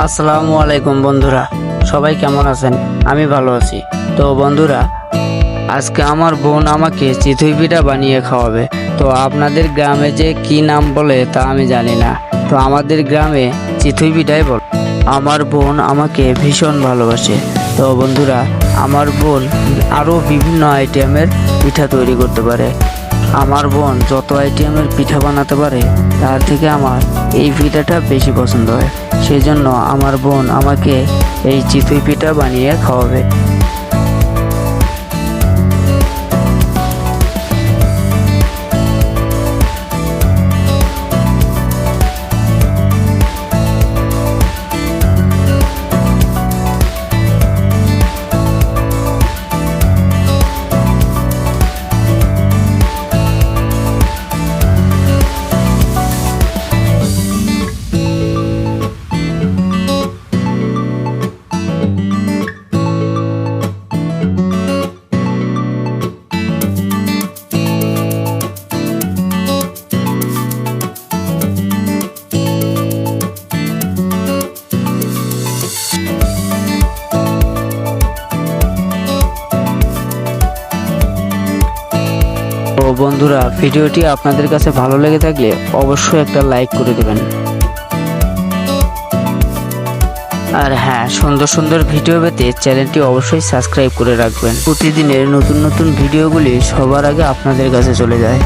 আসসালামু আলাইকুম বন্ধুরা, সবাই কেমন আছেন? আমি ভালো আছি। তো বন্ধুরা, আজকে আমার বোন আমাকে চিতই পিঠা বানিয়ে খাওয়াবে। তো আপনাদের গ্রামে যে কি নাম বলে তা আমি জানি না। তো আমাদের গ্রামে চিতই পিঠাই বল। আমার বোন আমাকে ভীষণ ভালোবাসে। তো বন্ধুরা, আমার বোন আরও বিভিন্ন আইটেমের পিঠা তৈরি করতে পারে। আমার বোন যত আইটেমের পিঠা বানাতে পারে, তার থেকে আমার এই পিঠাটা বেশি পছন্দ হয়। সেই জন্য আমার বোন আমাকে এই চিতই পিঠা বানিয়ে খাওয়াবে। বন্ধুরা, ভিডিওটি আপনাদের কাছে ভালো লেগে থাকলে অবশ্যই একটা লাইক করে দেবেন। আর হ্যাঁ সুন্দর সুন্দর ভিডিও পেতে চ্যানেলটি অবশ্যই সাবস্ক্রাইব করে রাখবেন। প্রতিদিনের নতুন নতুন ভিডিওগুলি সবার আগে আপনাদের কাছে চলে যায়।